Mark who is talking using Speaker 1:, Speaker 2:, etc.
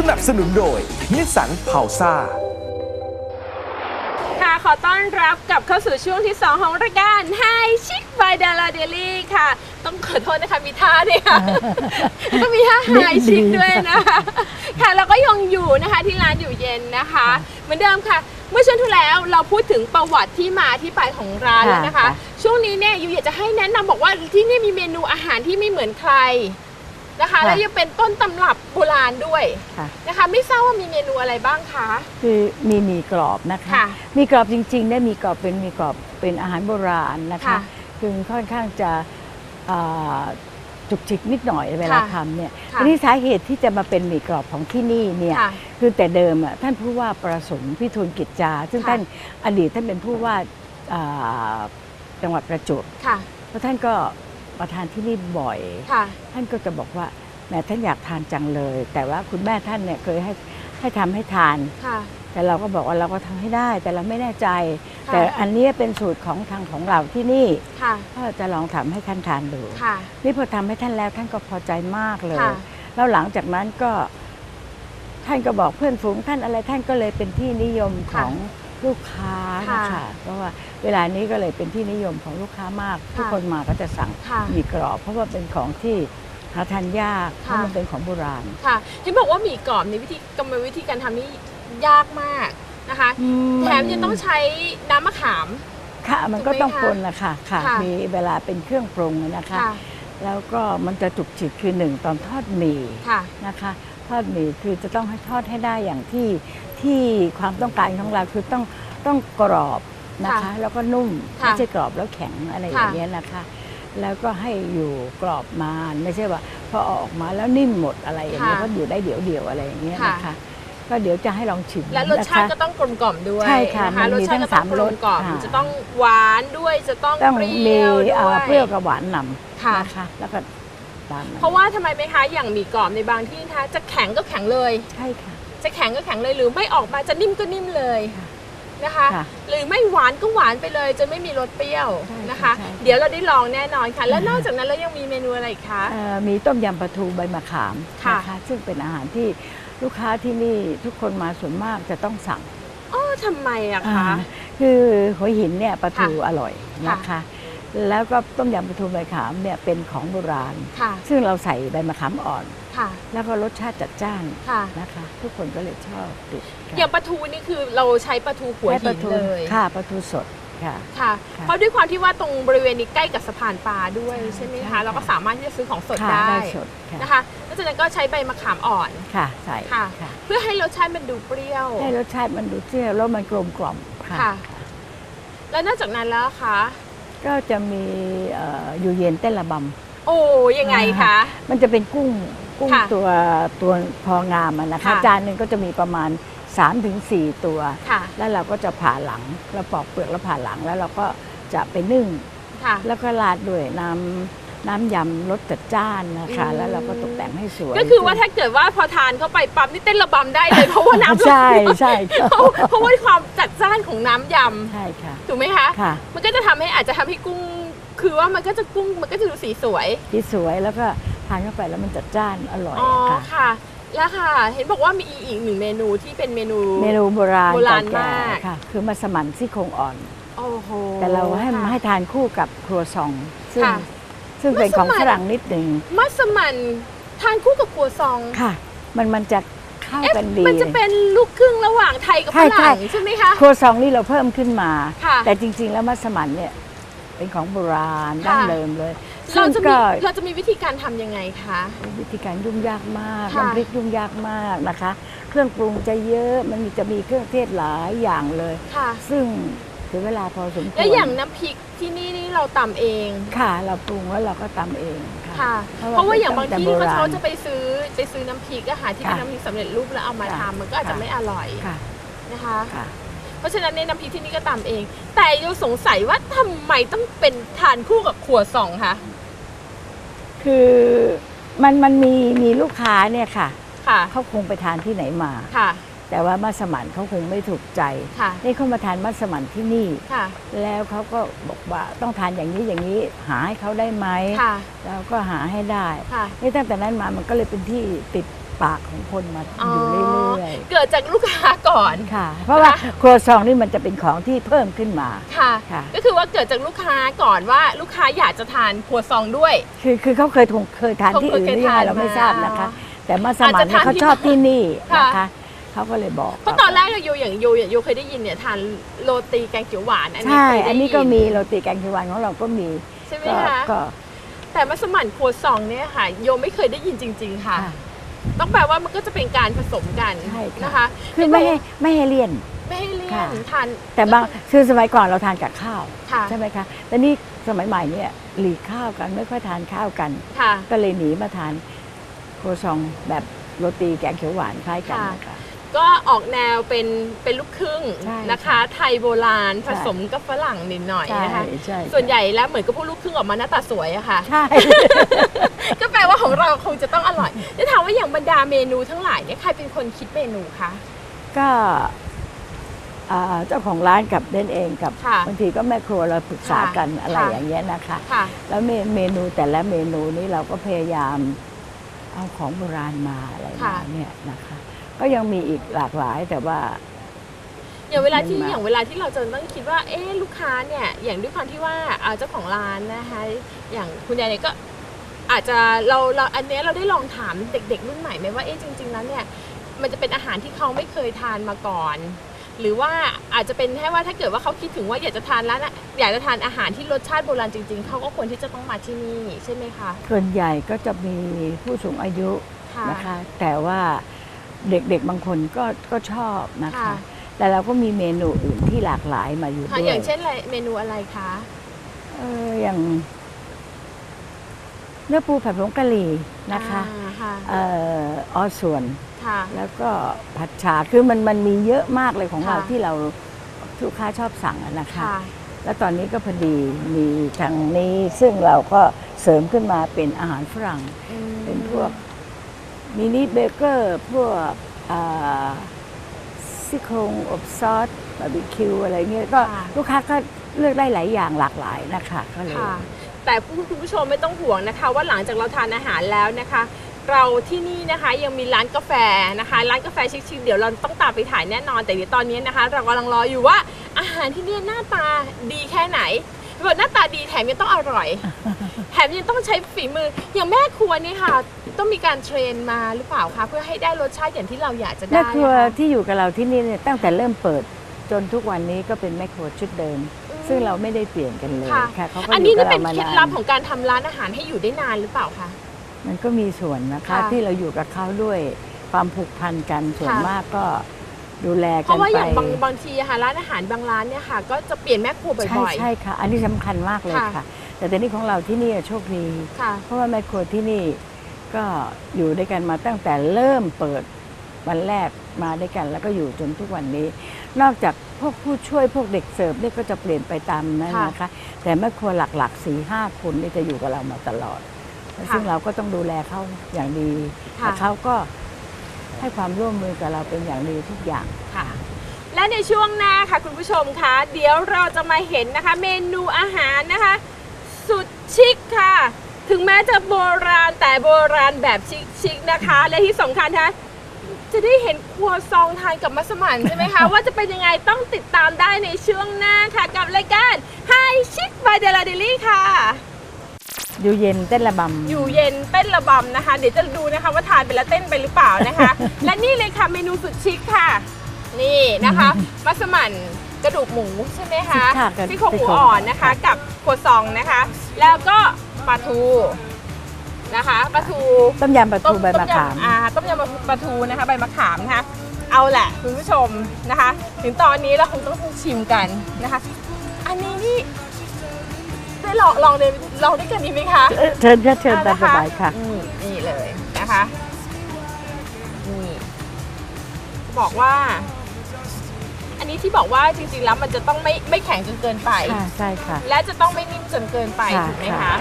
Speaker 1: สนับสนุนโดยนิสสันเ u าซ่า
Speaker 2: ค่ะ ขอต้อนรับกลับเข้าสู่ช่วงที่ 2 ของรายการ Hi Chic by Dara Daily ค่ะ ต้องขอโทษนะคะมีท่าด้วยค่ะก็มีท่า Hi Chic ด้วยนะคะค่ะแล้วก็ยังอยู่นะคะที่ร้านอยู่เย็นนะคะ เหมือนเดิมค่ะ เมื่อช่วงที่แล้วเราพูดถึงประวัติที่มาที่ไปของร้านแล้วนะคะ
Speaker 3: ค่ะ
Speaker 2: ช่วงนี้เนี่ยยูอยากจะให้แนะนำบอกว่าที่นี่มีเมนูอาหารที่ไม่เหมือนใคร นะคะ
Speaker 3: ค่ะ
Speaker 2: แล้วยังเป็นต้นตำรับโบราณด้วย
Speaker 3: ค่ะ
Speaker 2: นะคะ ไม่ทราบว่ามีเมนูอะไรบ้างคะ
Speaker 3: คือมีหมีกรอบนะคะ
Speaker 2: ค่ะ
Speaker 3: มีกรอบจริงๆเนี่ยมีกรอบเป็นมีกรอบเป็นอาหารโบราณนะคะ
Speaker 2: ค่ะ
Speaker 3: คือค่อนข้างจะอ่าจุกจิกนิดหน่อยเวลา
Speaker 2: ค่ะ
Speaker 3: ทำเนี่ย
Speaker 2: ค่ะ
Speaker 3: ทีนี้สาเหตุที่จะมาเป็นหมีกรอบของที่นี่เนี่ย
Speaker 2: ค่ะ
Speaker 3: คือแต่เดิมอะท่านผู้ว่าประสงค์พิทูลกิจจา ซึ่ง
Speaker 2: ค่ะ
Speaker 3: ท่านอดีตท่านเป็นผู้ว่าอ่าจังหวัดประจวบ
Speaker 2: ค่ะ
Speaker 3: แล้วท่านก็ มาทานที่นี่บ่อย
Speaker 2: ค่ะ
Speaker 3: ท่านก็จะบอกว่าแหมท่านอยากทานจังเลย แต่ว่าคุณแม่ท่านเนี่ยเคยให้ให้ทำให้ทาน
Speaker 2: ค่ะ
Speaker 3: แต่เราก็บอกว่าเราก็ทำให้ได้ แต่เราไม่แน่ใจ
Speaker 2: ค่ะ
Speaker 3: แต่อันเนี้ยเป็นสูตรของทางของเราที่นี่
Speaker 2: ค่ะ
Speaker 3: ก็จะลองทำให้ท่านทานดู
Speaker 2: ค่ะ
Speaker 3: นี่พอทำให้ท่านแล้วท่านก็พอใจมากเลย
Speaker 2: ค่ะ
Speaker 3: แล้วหลังจากนั้นก็ ท่านก็บอกเพื่อนฝูงท่านอะไรท่านก็เลยเป็นที่นิยมของ ลูกค้านะ
Speaker 2: ค่ะ
Speaker 3: คะเพราะว่าเวลานี้ก็เลยเป็นที่นิยมของลูกค้ามาก ทุกคนมาก็จะสั่ง
Speaker 2: ค่ะ
Speaker 3: หมีกรอบ เพราะว่าเป็นของที่หาทานยากเพราะมันเป็นของโบราณ
Speaker 2: ค่ะเห็นบอกว่าหมี่กรอบในวิธีกรรมวิธีการทำนี่ยากมากนะคะแถมยังต้องใช้น้ำมะขาม
Speaker 3: ค่ะมันก็
Speaker 2: ถูกไหม
Speaker 3: ต้อง
Speaker 2: คะ
Speaker 3: ปนนะคะค่ะ
Speaker 2: ค่ะ
Speaker 3: มีเวลาเป็นเครื่องปรุงนะคะ
Speaker 2: ค่ะ
Speaker 3: แล้วก็มันจะจุกจิกคือหนึ่งตอนทอดหมี่
Speaker 2: ค่ะ
Speaker 3: นะคะ ทอดหมี่คือจะต้องให้ทอดให้ได้อย่างที่ ที่ความต้องการของเราคือต้องต้องกรอบนะคะ
Speaker 2: ค่ะ
Speaker 3: แล้วก็นุ่ม
Speaker 2: ค่ะ
Speaker 3: ไม่ใช่กรอบแล้วแข็งอะไรอ
Speaker 2: ค่ะ
Speaker 3: ย่างเงี้ยนะคะ แล้วก็ให้อยู่กรอบนานไม่ใช่ว่าพอเอาออกมาแล้วนิ่มหมดอะไรอย่างเงี้ย
Speaker 2: ค่ะ
Speaker 3: ก็อยู่ได้เดี๋ยวเดียวๆอะไรอย่างเงี้ย
Speaker 2: ค่ะ
Speaker 3: นะคะก็เดี๋ยวจะให้ลองชิม
Speaker 2: และรสชาติ
Speaker 3: นะคะ
Speaker 2: ก็ต้องกลมกล่อมด้วย
Speaker 3: ใช่ค่ะ
Speaker 2: น
Speaker 3: มัน
Speaker 2: รส
Speaker 3: มี
Speaker 2: ชาติ
Speaker 3: ทั้ง
Speaker 2: ก็ต้อง
Speaker 3: สาม
Speaker 2: กลมกล่อม
Speaker 3: รสค่ะ
Speaker 2: จะต้องหวานด้วยจะต้อง
Speaker 3: ต้อง
Speaker 2: เป
Speaker 3: มี
Speaker 2: รี้ยวด้
Speaker 3: อ่า
Speaker 2: วย
Speaker 3: เปรี้ยวกับหวานน
Speaker 2: ค่ะำ
Speaker 3: นะคะแล้วก็ตามนั้น
Speaker 2: เพราะว่าทำไมไหมคะอย่างหมี่กรอบในบางที่นะคะจะแข็งก็แข็งเลย
Speaker 3: ใช่ค่ะ
Speaker 2: จะแข็งก็แข็งเลยหรือไม่ออกมาจะนิ่มก็นิ่มเลย
Speaker 3: ค่ะ
Speaker 2: นะคะ
Speaker 3: ค่ะ
Speaker 2: หรือไม่หวานก็หวานไปเลย จนไม่มีรสเปรี้ยว
Speaker 3: ใช่
Speaker 2: นะคะ
Speaker 3: ใช่
Speaker 2: เดี๋ยวเราได้ลองแน่นอนค่ะ แล้วนอกจากนั้นแล้วยังมีเมนูอะไรอีกคะ
Speaker 3: เอ่อมีต้มยำปลาทูใบมะขาม
Speaker 2: ค่ะ
Speaker 3: นะคะซึ่งเป็นอาหารที่ลูกค้าที่นี่ทุกคนมาส่วนมากจะต้องสั่ง
Speaker 2: อ๋อทำไมอะคะ
Speaker 3: อ่าคือหัวหินเนี่ยปลาทู
Speaker 2: ค่ะ
Speaker 3: อร่อยนะคะ แล้วก็ต้มยำปลาทูใบมะขามเนี่ยเป็นของโบราณ
Speaker 2: ค่ะ
Speaker 3: ซึ่งเราใส่ใบมะขามอ่อน
Speaker 2: ค่ะ
Speaker 3: แล้วก็รสชาติจัดจ้าน
Speaker 2: ค่ะ
Speaker 3: นะคะ ทุกคนก็เลยชอบติดค่ะ
Speaker 2: อย่างปลาทูนี่คือเราใช้ปลาทูหัว
Speaker 3: ใช้ป
Speaker 2: หิ
Speaker 3: ลานทู
Speaker 2: เลย
Speaker 3: ค่ะปลาทูสดค่ะ
Speaker 2: ค่ะ
Speaker 3: ค่ะ
Speaker 2: เพราะด้วยความที่ว่าตรงบริเวณนี้ใกล้กับสะพานปลาด้วย
Speaker 3: ใช่
Speaker 2: ใช่ไหม
Speaker 3: ใช่
Speaker 2: คะ
Speaker 3: ค่ะ
Speaker 2: เราก็สามารถที่จะซื้อของสด
Speaker 3: ค่ะ
Speaker 2: ได้
Speaker 3: ได้สดค่ะ
Speaker 2: นะคะแล้วจากนั้นก็ใช้ใบมะขามอ่อน
Speaker 3: ค่ะใส่
Speaker 2: ค่ะ
Speaker 3: ค่ะ
Speaker 2: เพื่อให้รสชาติมันดูเปรี้ยว
Speaker 3: ให้รสชาติมันดูเปรี้ยวแล้วมันกลมกล่อมค่ะ
Speaker 2: ค่ะ แล้วนอกจากนั้นแล้วคะ
Speaker 3: ก็จะมีเอ่ออยู่เย็นเต้นระบ
Speaker 2: โอ้ยังไงคะำ
Speaker 3: มันจะเป็นกุ้งกุ้ง
Speaker 2: ค่ะ
Speaker 3: ตัวตัวพองามอะนะคะ
Speaker 2: ค่ะ
Speaker 3: จานหนึ่งก็จะมีประมาณ 3-4 ตัว
Speaker 2: ค่ะ
Speaker 3: แล้วเราก็จะผ่าหลังเราปอกเปลือกแล้วผ่าหลังแล้วเราก็จะไปนึ่ง
Speaker 2: ค่ะ
Speaker 3: แล้วก็ราดด้วยน้ำ น้ำยำรสจัดจ้านนะคะ
Speaker 2: อืม
Speaker 3: แล้วเราก็ตกแต่งให้สวย
Speaker 2: ก็คือว่าถ้าเกิดว่าพอทานเข้าไปปั๊บนี่เต้นระบำได้เลย เพราะว่าน้ำ
Speaker 3: ใช่ใช่ค่ะ
Speaker 2: เพราะเพราะว่าความจัดจ้านของน้ำย
Speaker 3: ใช่ค่ะำ
Speaker 2: ถูกไหมคะ
Speaker 3: ค่ะ
Speaker 2: มันก็จะทำให้อาจจะทำให้กุ้ง คือว่ามันก็จะกุ้งมันก็จะดูสีสวย
Speaker 3: ที่สวยแล้วก็ทานเข้าไปแล้วมันจัดจ้านอร่อย
Speaker 2: อ๋อ
Speaker 3: ค่ะ
Speaker 2: ค่ะ แล้วค่ะ เห็นบอกว่ามีอีกหนึ่งเมนูที่เป็นเมนู
Speaker 3: เมนูโบราณ
Speaker 2: โบราณ
Speaker 3: เก่แก่
Speaker 2: มาก
Speaker 3: ค่ะ คือมัสมั่นซี่โครงอ่อน
Speaker 2: โอ้โห
Speaker 3: แต่เราให้
Speaker 2: ค่ะ
Speaker 3: ให้ทานคู่กับครัวซองซึ่ง
Speaker 2: ค่ะ
Speaker 3: ซึ่งเป็นของ
Speaker 2: มัสมั่น
Speaker 3: ฝรั่งนิดหนึ่ง
Speaker 2: มัสมั่นทานคู่กับกัวซอง
Speaker 3: ค่ะ มันมันจะเข้า
Speaker 2: เอ๊ะ
Speaker 3: กันดี
Speaker 2: มันจะเป็นลูกครึ่งระหว่างไทยกับ
Speaker 3: ใช่
Speaker 2: ฝรั่ง
Speaker 3: ใช่
Speaker 2: ใช่ไหมคะ
Speaker 3: ครัวซองนี่เราเพิ่มขึ้นมา
Speaker 2: ค่ะ
Speaker 3: แต่จริง ๆ แล้วมัสมั่นเนี่ยเป็นของโบราณ
Speaker 2: ค่ะ
Speaker 3: ดั้งเดิมเลย
Speaker 2: เรา
Speaker 3: ซึ่ง
Speaker 2: จะมี
Speaker 3: ก็
Speaker 2: เราจะมีวิธีการทำยังไงคะ
Speaker 3: วิธีการยุ่งยากมาก
Speaker 2: ค่ะ
Speaker 3: น้ำพริกยุ่งยากมากนะคะ เครื่องปรุงจะเยอะมันมีจะมีเครื่องเทศหลายอย่างเลย
Speaker 2: ค่ะ
Speaker 3: ซึ่ง เสียเวลาพอสมควร
Speaker 2: แล้วอย่างน้ำพริกที่นี่นี่เราตำเอง
Speaker 3: ค่ะ เราปรุงแล้วเราก็ตำเองค่ะ
Speaker 2: ค่ะ
Speaker 3: เพราะว่า
Speaker 2: เพราะว่าอย่างบางที่
Speaker 3: ตั้งแต่โบราณ
Speaker 2: เขาจะไปซื้อไปซื้อน้ำพริกอาหารที่เป็น
Speaker 3: ค่ะ
Speaker 2: น้ำพริกสำเร็จรูปแล้วเอามา
Speaker 3: ค่ะ
Speaker 2: ทำมันก็อาจจะ
Speaker 3: ค่ะ
Speaker 2: ไม่อร่อย
Speaker 3: ค่ะ
Speaker 2: นะคะ
Speaker 3: ค่ะ
Speaker 2: เพราะฉะนั้นในน้ำพริกที่นี่ก็ตำเอง แต่ยังสงสัยว่าทำไมต้องเป็นทานคู่กับขัวซองคะ
Speaker 3: คือมันมันมีมีลูกค้าเนี่ยค่ะ
Speaker 2: ค่ะ
Speaker 3: เขาคงไปทานที่ไหนมา
Speaker 2: ค่ะ
Speaker 3: แต่ว่ามัสมั่นเขาคงไม่ถูกใจ
Speaker 2: ค่ะ
Speaker 3: นี่เขามาทานมัสมั่นที่นี่
Speaker 2: ค่ะ
Speaker 3: แล้วเขาก็บอกว่าต้องทานอย่างนี้อย่างนี้หาให้เขาได้ไหม
Speaker 2: ค่ะ
Speaker 3: แล้วก็หาให้ได้
Speaker 2: ค่ะ
Speaker 3: นี่ตั้งแต่นั้นมามันก็เลยเป็นที่ติดปากของคนมาอยู่เรื่อย
Speaker 2: เกิดจากลูกค้าก่อน
Speaker 3: ๆค่ะ เพราะว่าครัวซองนี่มันจะเป็นของที่เพิ่มขึ้นมา
Speaker 2: ค่ะ
Speaker 3: ค่ะ
Speaker 2: ก็คือว่าเกิดจากลูกค้าก่อนว่าลูกค้าอยากจะทานครัวซองด้วย
Speaker 3: คือคือเขาเคยทงเคยทานที่อื่นหรือยังไงเราไม่ทราบนะคะ แต่มาสมัคร
Speaker 2: อาจจะ
Speaker 3: เนี่ย
Speaker 2: ทาน
Speaker 3: เขา
Speaker 2: ที่
Speaker 3: ชอบที่นี่นะ
Speaker 2: ค่ะ
Speaker 3: คะ เขาก็เลยบอก
Speaker 2: เพราะตอนแรกอะโยอย่างโยโยเคยได้ยินเนี่ยทานโรตีแกงเขียวหวานอันนี้
Speaker 3: ใช่
Speaker 2: เคยได้ยิ
Speaker 3: อันนี้ก็มีโรตีแกงเขียวหวานของเราก็มี
Speaker 2: ใช่ไหม
Speaker 3: ก็
Speaker 2: คะ
Speaker 3: ก็
Speaker 2: แต่มัสมั่นครัวซองเนี่ยค่ะโยไม่เคยได้ยินจริง ๆ ค่ะ
Speaker 3: ค่ะ
Speaker 2: ต้องแปลว่ามันก็จะเป็นการผสมกัน
Speaker 3: ใช่ค่ะ
Speaker 2: นะคะ
Speaker 3: คือไม่ให้ไม่ให้เลี่ยน
Speaker 2: ไม่ให้เลี่ย
Speaker 3: ค่ะ
Speaker 2: นทาน
Speaker 3: แต่บางคือสมัยก่อนเราทานกับข้าว
Speaker 2: ค่ะ
Speaker 3: ใช่ไหมคะแต่นี่สมัยใหม่เนี่ยหลีกข้าวกันไม่ค่อยทานข้าวกัน
Speaker 2: ค่ะ
Speaker 3: ก็เลยหนีมาทานโครซองแบบโรตีแกงเขียวหวานคล้ายกัน
Speaker 2: ค่ะ
Speaker 3: นะคะ
Speaker 2: ก็ออกแนวเป็นเป็นลูกครึ่ง
Speaker 3: ใช่
Speaker 2: นะคะ ไทยโบราณ
Speaker 3: ใช่
Speaker 2: ผสมกับฝรั่งนิดหน่อย
Speaker 3: ใช่
Speaker 2: นะคะ
Speaker 3: ใช่
Speaker 2: ส่วนใหญ่แล้วเหมือนกับพวกลูกครึ่งออกมาหน้าตาสวยอะค่ะ
Speaker 3: ใช่
Speaker 2: ก็แปลว่าของเราคงจะต้องอร่อยจะถามว่าอย่างบรรดาเมนูทั้งหลายเนี่ยใครเป็นคนคิดเมนูคะ
Speaker 3: ก็อ่าเจ้าของร้านกับเด่นเองกับ
Speaker 2: ค่ะ
Speaker 3: บางทีก็แม่ครัวเราปรึกษา
Speaker 2: ค่ะ
Speaker 3: กันอะไร
Speaker 2: ค่ะ
Speaker 3: อย่างเงี้ยนะคะ
Speaker 2: ค่ะ
Speaker 3: แล้วเมเมนูแต่ละเมนูนี้เราก็พยายามเอาของโบราณมาอะไรมา
Speaker 2: ค่ะ
Speaker 3: เนี่ยนะคะ ก็ยังมีอีกหลากหลายแต่ว่า
Speaker 2: อย่างเวลาที่
Speaker 3: มันมา
Speaker 2: อย่างเวลาที่เราจะต้องคิดว่า เอ๊ะลูกค้าเนี่ย อย่างด้วยความที่ว่าอ่าเจ้าของร้านนะคะ อย่างคุณยายเนี่ยก็อาจจะเราเราอันเนี้ยเราได้ลองถามเด็ก ๆ รุ่นใหม่ไหมว่าเอ๊ะจริง ๆ แล้วเนี่ย มันจะเป็นอาหารที่เขาไม่เคยทานมาก่อน หรือว่าอาจจะเป็นแค่ว่าถ้าเกิดว่าเขาคิดถึงว่าอยากจะทานร้านอะอยากจะทานอาหารที่รสชาติโบราณจริง ๆเขาก็ควรที่จะต้องมาที่นี่ใช่ไหมคะ
Speaker 3: ส่วนใหญ่ก็จะมีผู้สูงอายุ
Speaker 2: ค่ะ
Speaker 3: นะคะ แต่ว่า เด็กๆบางคนก็ก็ชอบนะคะ
Speaker 2: ค่ะ
Speaker 3: แต่เราก็มีเมนูอื่นที่หลากหลายมาอยู่
Speaker 2: ค่ะ
Speaker 3: ด้ว
Speaker 2: อยย่างเช่นอะไรเมนูอะไรคะ
Speaker 3: เอออย่างเนื้อปูผัดผงกะหรี่นะคะ
Speaker 2: อ่าค่ะ
Speaker 3: เอ่อออส่วน
Speaker 2: ค่ะ
Speaker 3: แล้วก็ผัดฉาคือมันมันมีเยอะมากเลยของเรา
Speaker 2: ค่ะ
Speaker 3: ที่เราลูกค้าชอบสั่งอะนะคะ
Speaker 2: ค่ะ
Speaker 3: แล้วตอนนี้ก็พอดีมีทางนี้ซึ่งเราก็เสริมขึ้นมาเป็นอาหารฝรั่ง
Speaker 2: อืม
Speaker 3: เป็นพวก มินิเบเกอร์พวกอ่าซี่โครงอบซอสบาร์บีคิวอะไรเงี้ยก็
Speaker 2: ค่ะ
Speaker 3: ลูกค้าก็เลือกได้หลายอย่างหลากหลายนะคะก็เลย
Speaker 2: ค่ะแต่คุณผู้ชมไม่ต้องห่วงนะคะ ว่าหลังจากเราทานอาหารแล้วนะคะ เราที่นี่นะคะยังมีร้านกาแฟนะคะ ร้านกาแฟชิคๆเดี๋ยวเราต้องตามไปถ่ายแน่นอน แต่เดี๋ยวตอนนี้นะคะ เรากำลังรออยู่ว่าอาหารที่นี่หน้าตาดีแค่ไหน แบบหน้าตาดีแถมยังต้องอร่อย แถมยังต้องใช้ฝีมือ อย่างแม่ครัวนี่ค่ะ ต้องมีการเทรนมาหรือเปล่าคะเพื่อให้ได้รสชาติอย่างที่เราอยากจะได้
Speaker 3: แม่ครัว
Speaker 2: อะะ
Speaker 3: ที่อยู่กับเราที่นี่เนี่ยตั้งแต่เริ่มเปิดจนทุกวันนี้ก็เป็นแม่ครัวชุดเดิม ซึ่งเราไม่ได้เปลี่ยนกันเลย
Speaker 2: ค่ะ
Speaker 3: ค่ะเขาก็
Speaker 2: อัน
Speaker 3: อ
Speaker 2: นี้
Speaker 3: ยู่กับ
Speaker 2: นี่เป็
Speaker 3: เรา
Speaker 2: น
Speaker 3: มา
Speaker 2: เคล็ด
Speaker 3: นา
Speaker 2: ลับ
Speaker 3: น
Speaker 2: ของการทำร้านอาหารให้อยู่ได้นานหรือเปล่าคะ
Speaker 3: มันก็มีส่วนนะคะ
Speaker 2: ค่ะ
Speaker 3: ที่เราอยู่กับเขาด้วยความผูกพันกันส่วน
Speaker 2: ค่ะ
Speaker 3: มากก็ ดูแล
Speaker 2: เพ
Speaker 3: กัน
Speaker 2: ราะว่า
Speaker 3: ไป
Speaker 2: อย่างบางบางทีอะค่ะร้านอาหารบางร้านเนี่ยค่ะ ก็จะเปลี่ยนแม่ครัว
Speaker 3: ใช่
Speaker 2: บ่อย
Speaker 3: ใช่ค่ะ อันนี้สำคัญมากเลย
Speaker 2: ค่ะ
Speaker 3: ค่ะ แต่ตอนนี้ของเราที่นี่โชคดี
Speaker 2: ๆค่ะ
Speaker 3: เพราะว่าแม่ครัวที่นี่ก็อยู่ด้วยกันมาตั้งแต่เริ่มเปิดวันแรกมาด้วยกัน แล้วก็อยู่จนทุกวันนี้ นอกจากพวกผู้ช่วยพวกเด็กเสิร์ฟนี่ก็จะเปลี่ยนไปตามนั้น
Speaker 2: ค่ะ
Speaker 3: นะคะ แต่แม่ครัวหลักๆสี่ห้าคนนี่จะอยู่กับเรามาตลอด ซึ่งเราก็ต้องดูแลเขาอย่างดี
Speaker 2: ค่ะ
Speaker 3: แต่เขาก็ ให้ความร่วมมือกับเราเป็นอย่างดีทุกอย่าง
Speaker 2: ค่ะ และในช่วงหน้าค่ะคุณผู้ชมคะเดี๋ยวเราจะมาเห็นนะคะ เมนูอาหารนะคะ สุดชิคค่ะ ถึงแม้จะโบราณแต่โบราณแบบชิคๆนะคะ และที่สำคัญนะคะจะได้เห็นครัวซองทานกับมัสมั่นใช่ไหมคะ ว่าจะเป็นยังไงต้องติดตามได้ในช่วงหน้าค่ะ กับรายการ Hi Chic by d e l a d e l y ค่ะ
Speaker 3: อยู่เย็นเต้นระบำ
Speaker 2: อยู่เย็นเต้นระบำนะคะ เดี๋ยวจะดูนะคะว่าทานไปแล้วเต้นไปหรือเปล่านะคะ และนี่เลยค่ะเมนูสุดชิคค่ะ นี่นะคะมัสมั่นกระดูกหมูใช่ไหมคะ
Speaker 3: ค่ะกระ
Speaker 2: ซี่โครงหมู
Speaker 3: ซี่โครง
Speaker 2: อ่อนนะคะ กับครัวซองนะคะ แล้วก็ปลาทูนะคะปลาทู
Speaker 3: ต้มยำปลาทูใบมะขาม
Speaker 2: ต้ยำอ่าต้มยำปลาทูนะคะ ใบมะขามนะคะ เอาแหละคุณผู้ชมนะคะ ถึงตอนนี้เราคงต้องชิมกันนะคะ อันนี้นี่ ได้ลองลองเลยลองด้วยกันดีไหมคะ
Speaker 3: เอ่อเชิญค่ะเชิญตาม
Speaker 2: น
Speaker 3: สบายค่ะ
Speaker 2: นี่นี่เลยนะคะนี่บอกว่า อันนี้ที่บอกว่าจริงๆแล้วมันจะต้องไม่ไม่แข็งจนเกินไป
Speaker 3: ค่ะใช่ค่ะ
Speaker 2: และจะต้องไม่นิ่มจนเกินไป
Speaker 3: ค่ะ
Speaker 2: ถูกไหม
Speaker 3: ค่ะ
Speaker 2: คะ